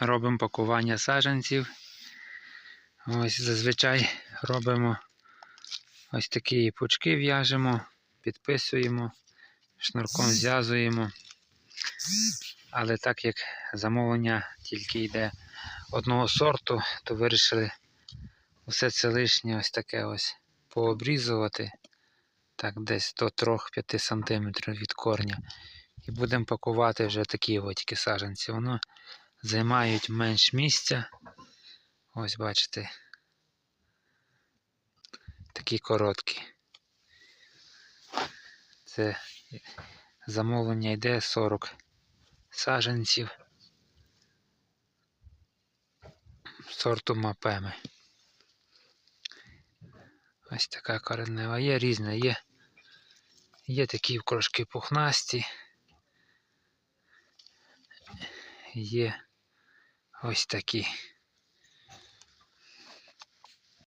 робимо пакування саджанців. Ось зазвичай робимо ось такі пучки в'яжемо, підписуємо, шнурком зв'язуємо. Але так як замовлення тільки йде одного сорту, то вирішили усе це лишнє ось таке ось пообрізувати. Так, десь до 3-5 см від корня. І будемо пакувати вже такі тільки саджанці. Воно займають менш місця. Ось бачите. Такі короткі. Це замовлення йде 40 саджанців сорту мапеми. Ось така коренева. Є різна, є. Є такі трошки пухнасті. Є ось такі.